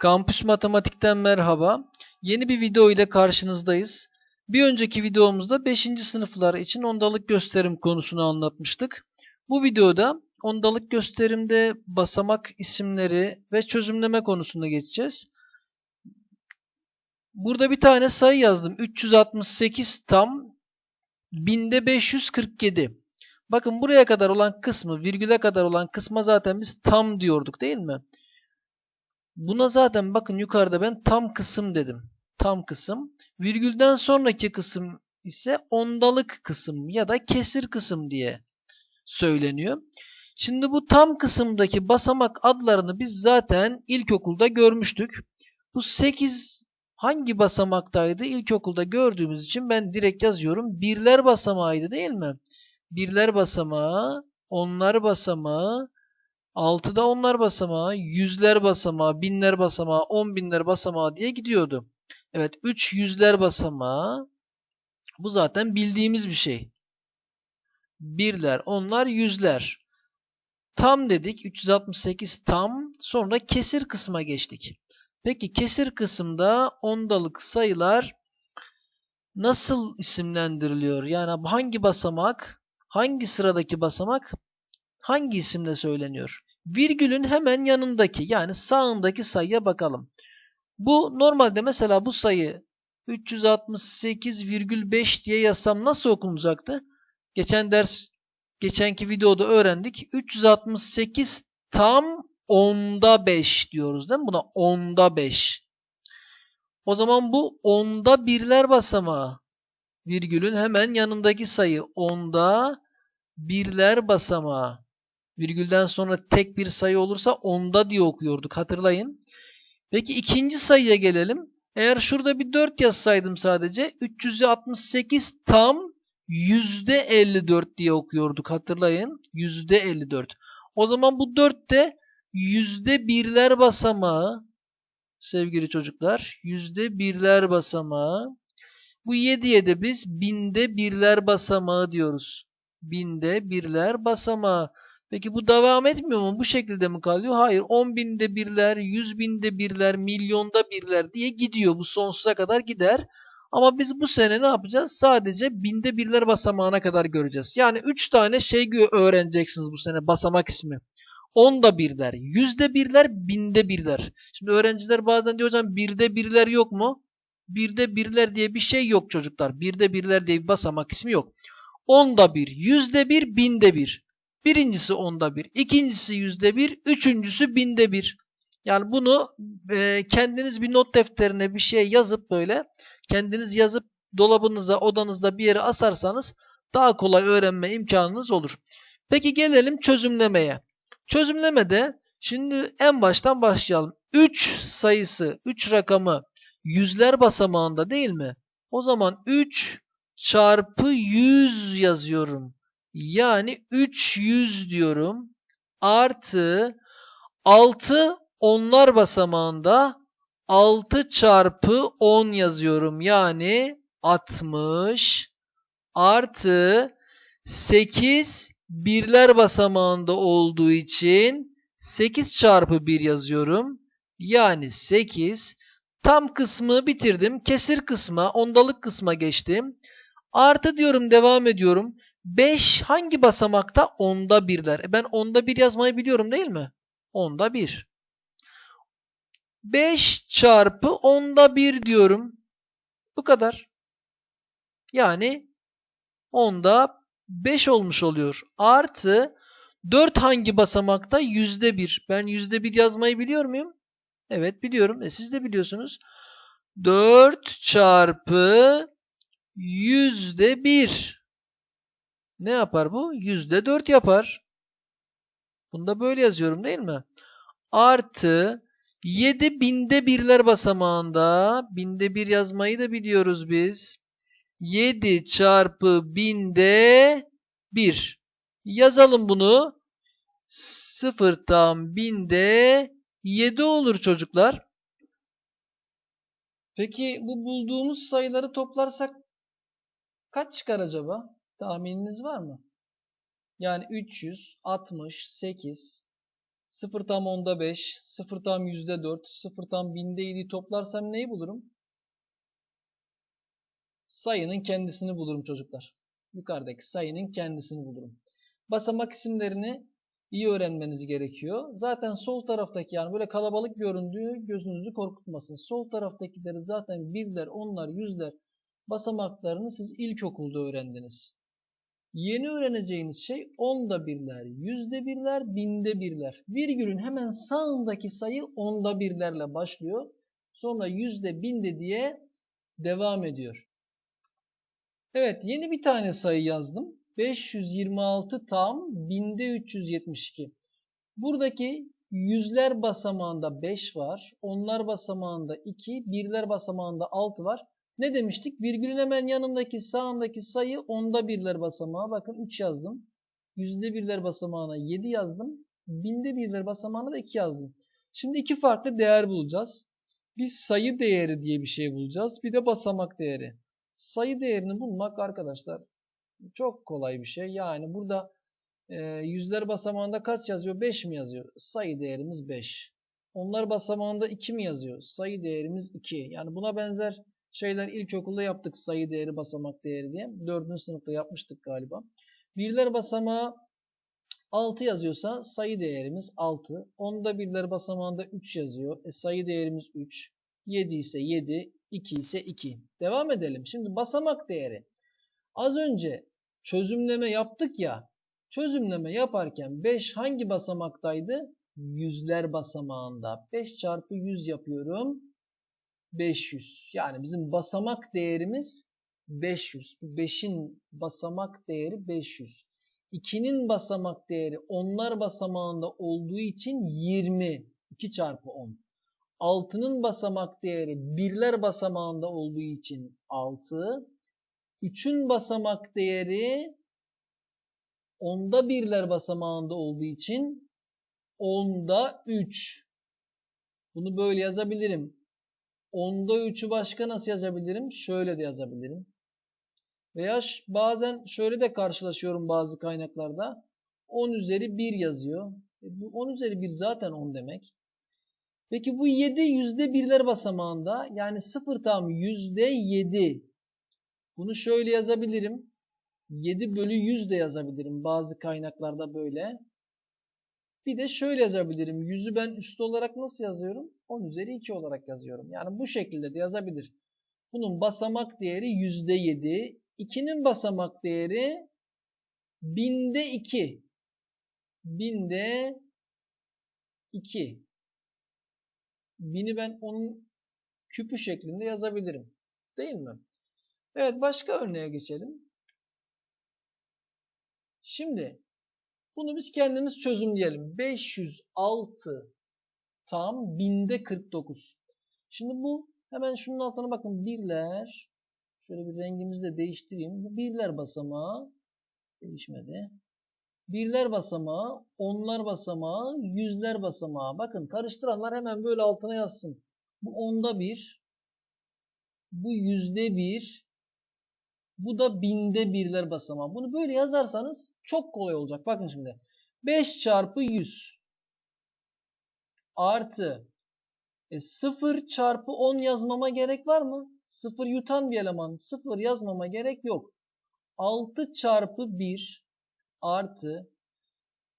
Kampüs Matematik'ten merhaba. Yeni bir video ile karşınızdayız. Bir önceki videomuzda 5. sınıflar için ondalık gösterim konusunu anlatmıştık. Bu videoda ondalık gösterimde basamak isimleri ve çözümleme konusunda geçeceğiz. Burada bir tane sayı yazdım. 368 tam binde 547. Bakın buraya kadar olan kısmı, virgüle kadar olan kısma zaten biz tam diyorduk değil mi? Buna zaten bakın yukarıda ben tam kısım dedim. Tam kısım. Virgülden sonraki kısım ise ondalık kısım ya da kesir kısım diye söyleniyor. Şimdi bu tam kısımdaki basamak adlarını biz zaten ilkokulda görmüştük. Bu 8 hangi basamaktaydı? İlkokulda gördüğümüz için ben direkt yazıyorum. Birler basamağıydı değil mi? Birler basamağı, onlar basamağı, altıda onlar basamağı, yüzler basamağı, binler basamağı, on binler basamağı diye gidiyordu. Evet, üç yüzler basamağı. Bu zaten bildiğimiz bir şey. Birler, onlar, yüzler. Tam dedik. 368 tam. Sonra kesir kısma geçtik. Peki kesir kısımda ondalık sayılar nasıl isimlendiriliyor? Yani hangi basamak, hangi sıradaki basamak hangi isimle söyleniyor? Virgülün hemen yanındaki yani sağındaki sayıya bakalım. Bu normalde mesela bu sayı 368,5 diye yazsam nasıl okunacaktı? Geçen ders, geçenki videoda öğrendik. 368 tam onda 5 diyoruz değil mi? Buna onda 5. O zaman bu onda birler basamağı. Virgülün hemen yanındaki sayı onda birler basamağı. Virgülden sonra tek bir sayı olursa onda diye okuyorduk. Hatırlayın. Peki ikinci sayıya gelelim. Eğer şurada bir 4 yazsaydım sadece 368 tam %54 diye okuyorduk. Hatırlayın. %54. O zaman bu 4 de yüzde birler basamağı sevgili çocuklar. Yüzde birler basamağı. Bu 7'ye de biz binde birler basamağı diyoruz. Binde birler basamağı. Peki bu devam etmiyor mu? Bu şekilde mi kalıyor? Hayır. 10 binde birler, 100 binde birler, milyonda birler diye gidiyor. Bu sonsuza kadar gider. Ama biz bu sene ne yapacağız? Sadece binde birler basamağına kadar göreceğiz. Yani 3 tane şey öğreneceksiniz bu sene basamak ismi. Onda birler, yüzde birler, binde birler. Şimdi öğrenciler bazen diyor hocam birde birler yok mu? Birde birler diye bir şey yok çocuklar. Birde birler diye bir basamak ismi yok. Onda bir, yüzde bir, binde bir. Birincisi onda bir, ikincisi yüzde bir, üçüncüsü binde bir. Yani bunu e, kendiniz bir not defterine bir şey yazıp böyle kendiniz yazıp dolabınıza, odanızda bir yere asarsanız daha kolay öğrenme imkanınız olur. Peki gelelim çözümlemeye. Çözümlemede şimdi en baştan başlayalım. 3 sayısı, 3 rakamı yüzler basamağında değil mi? O zaman 3 çarpı 100 yazıyorum. Yani 300 diyorum. Artı 6 onlar basamağında 6 çarpı 10 yazıyorum. Yani 60 artı 8 birler basamağında olduğu için 8 çarpı 1 yazıyorum. Yani 8. Tam kısmı bitirdim. Kesir kısma, ondalık kısma geçtim. Artı diyorum devam ediyorum. 5 hangi basamakta? Onda birler. E ben onda bir yazmayı biliyorum değil mi? Onda bir. 5 çarpı onda bir diyorum. Bu kadar. Yani onda 5 olmuş oluyor. Artı 4 hangi basamakta? Yüzde 1. Ben yüzde 1 yazmayı biliyor muyum? Evet biliyorum. E siz de biliyorsunuz. 4 çarpı yüzde 1. Ne yapar bu? Yüzde 4 yapar. Bunu da böyle yazıyorum değil mi? Artı 7 binde birler basamağında. Binde bir yazmayı da biliyoruz biz. 7 çarpı binde 1. Yazalım bunu. 0 tam binde 7 olur çocuklar. Peki bu bulduğumuz sayıları toplarsak kaç çıkar acaba? Tahmininiz var mı? Yani 368 0 tam onda 5, 0 tam yüzde 4, 0 tam binde 7'yi toplarsam neyi bulurum? Sayının kendisini bulurum çocuklar. Yukarıdaki sayının kendisini bulurum. Basamak isimlerini iyi öğrenmeniz gerekiyor. Zaten sol taraftaki yani böyle kalabalık göründüğü gözünüzü korkutmasın. Sol taraftakileri zaten birler, onlar, yüzler basamaklarını siz ilkokulda öğrendiniz. Yeni öğreneceğiniz şey onda birler, yüzde birler, binde birler. Virgülün hemen sağındaki sayı onda birlerle başlıyor. Sonra yüzde, binde diye devam ediyor. Evet yeni bir tane sayı yazdım. 526 tam binde 372. Buradaki yüzler basamağında 5 var. Onlar basamağında 2. Birler basamağında 6 var. Ne demiştik? Virgülün hemen yanındaki sağındaki sayı onda birler basamağı. Bakın 3 yazdım. Yüzde birler basamağına 7 yazdım. Binde birler basamağına da 2 yazdım. Şimdi iki farklı değer bulacağız. Bir sayı değeri diye bir şey bulacağız. Bir de basamak değeri. Sayı değerini bulmak arkadaşlar çok kolay bir şey. Yani burada e, yüzler basamağında kaç yazıyor? 5 mi yazıyor? Sayı değerimiz 5. Onlar basamağında 2 mi yazıyor? Sayı değerimiz 2. Yani buna benzer şeyler ilkokulda yaptık sayı değeri basamak değeri diye. 4. sınıfta yapmıştık galiba. Birler basamağı 6 yazıyorsa sayı değerimiz 6. Onda birler basamağında 3 yazıyor. E, sayı değerimiz 3. 7 ise 7, 2 ise 2. Devam edelim. Şimdi basamak değeri. Az önce çözümleme yaptık ya. Çözümleme yaparken 5 hangi basamaktaydı? Yüzler basamağında. 5 çarpı 100 yapıyorum. 500. Yani bizim basamak değerimiz 500. Bu 5'in basamak değeri 500. 2'nin basamak değeri onlar basamağında olduğu için 20. 2 çarpı 10. 6'nın basamak değeri birler basamağında olduğu için 6. 3'ün basamak değeri onda birler basamağında olduğu için onda 3. Bunu böyle yazabilirim. Onda 3'ü başka nasıl yazabilirim? Şöyle de yazabilirim. Veya bazen şöyle de karşılaşıyorum bazı kaynaklarda. 10 üzeri 1 yazıyor. E bu 10 üzeri 1 zaten 10 demek. Peki bu 7 yüzde birler basamağında yani 0 tam yüzde 7. Bunu şöyle yazabilirim. 7 bölü 100 de yazabilirim. Bazı kaynaklarda böyle. Bir de şöyle yazabilirim. 100'ü ben üstü olarak nasıl yazıyorum? 10 üzeri 2 olarak yazıyorum. Yani bu şekilde de yazabilir. Bunun basamak değeri yüzde 7. 2'nin basamak değeri binde 2. Binde 2. Bini ben onun küpü şeklinde yazabilirim. Değil mi? Evet başka örneğe geçelim. Şimdi bunu biz kendimiz çözümleyelim. 506 tam binde 49. Şimdi bu hemen şunun altına bakın. Birler şöyle bir rengimizi de değiştireyim. Bu birler basamağı değişmedi. Birler basamağı, onlar basamağı, yüzler basamağı. Bakın karıştıranlar hemen böyle altına yazsın. Bu onda bir. Bu yüzde bir. Bu da binde birler basamağı. Bunu böyle yazarsanız çok kolay olacak. Bakın şimdi. 5 çarpı 100 artı e, 0 çarpı 10 yazmama gerek var mı? 0 yutan bir eleman. 0 yazmama gerek yok. 6 çarpı 1 artı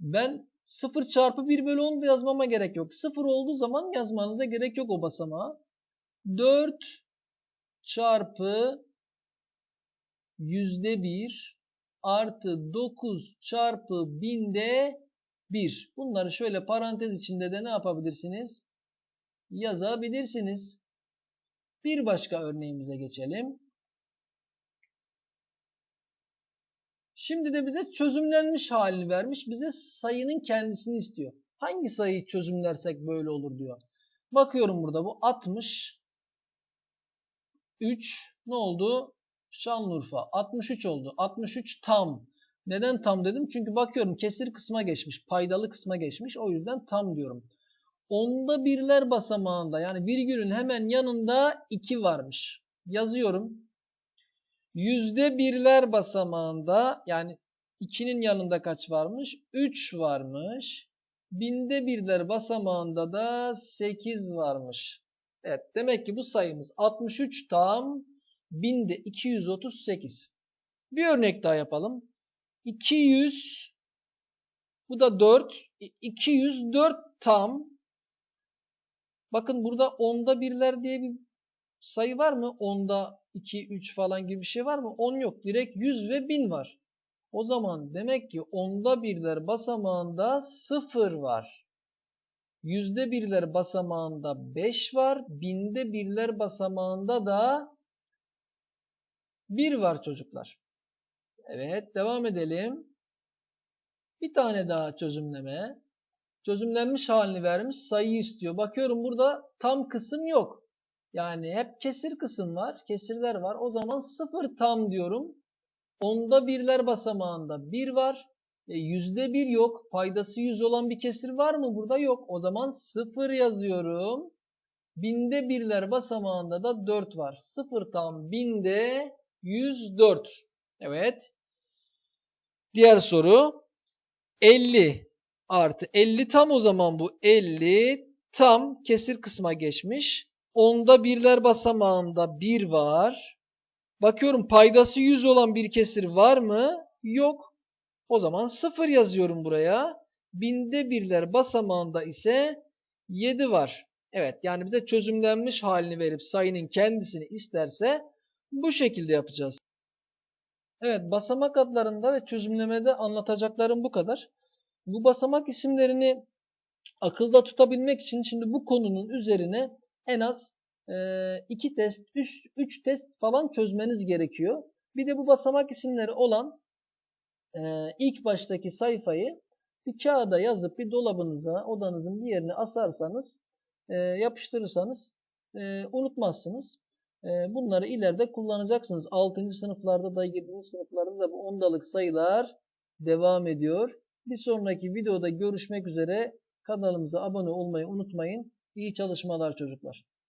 ben 0 çarpı 1 bölü 10 da yazmama gerek yok. 0 olduğu zaman yazmanıza gerek yok o basamağa. 4 çarpı yüzde 1 artı 9 çarpı binde 1. Bunları şöyle parantez içinde de ne yapabilirsiniz? Yazabilirsiniz. Bir başka örneğimize geçelim. Şimdi de bize çözümlenmiş halini vermiş. Bize sayının kendisini istiyor. Hangi sayıyı çözümlersek böyle olur diyor. Bakıyorum burada bu 60 3 ne oldu? Şanlıurfa 63 oldu. 63 tam. Neden tam dedim? Çünkü bakıyorum kesir kısma geçmiş. Paydalı kısma geçmiş. O yüzden tam diyorum. Onda birler basamağında yani virgülün hemen yanında 2 varmış. Yazıyorum. Yüzde birler basamağında yani 2'nin yanında kaç varmış? 3 varmış. Binde birler basamağında da 8 varmış. Evet demek ki bu sayımız 63 tam binde 238. Bir örnek daha yapalım. 200 bu da 4. 204 tam. Bakın burada onda birler diye bir sayı var mı? Onda 2, 3 falan gibi bir şey var mı? 10 yok. Direkt 100 ve 1000 var. O zaman demek ki onda birler basamağında 0 var. Yüzde birler basamağında 5 var. Binde birler basamağında da 1 var çocuklar. Evet devam edelim. Bir tane daha çözümleme. Çözümlenmiş halini vermiş sayıyı istiyor. Bakıyorum burada tam kısım yok. Yani hep kesir kısım var. Kesirler var. O zaman 0 tam diyorum. Onda birler basamağında 1 var. E, yüzde 1 yok. Paydası 100 olan bir kesir var mı? Burada yok. O zaman 0 yazıyorum. Binde birler basamağında da 4 var. 0 tam binde 104. Evet. Diğer soru 50 artı 50 tam o zaman bu 50 tam kesir kısma geçmiş. Onda birler basamağında 1 var. Bakıyorum paydası 100 olan bir kesir var mı? Yok. O zaman 0 yazıyorum buraya. Binde birler basamağında ise 7 var. Evet yani bize çözümlenmiş halini verip sayının kendisini isterse bu şekilde yapacağız. Evet basamak adlarında ve çözümlemede anlatacaklarım bu kadar. Bu basamak isimlerini akılda tutabilmek için şimdi bu konunun üzerine en az 2 test, 3 test falan çözmeniz gerekiyor. Bir de bu basamak isimleri olan ilk baştaki sayfayı bir kağıda yazıp bir dolabınıza, odanızın bir yerine asarsanız, yapıştırırsanız unutmazsınız. Bunları ileride kullanacaksınız. 6. sınıflarda da 7. sınıflarda da bu ondalık sayılar devam ediyor. Bir sonraki videoda görüşmek üzere. Kanalımıza abone olmayı unutmayın. İyi çalışmalar çocuklar.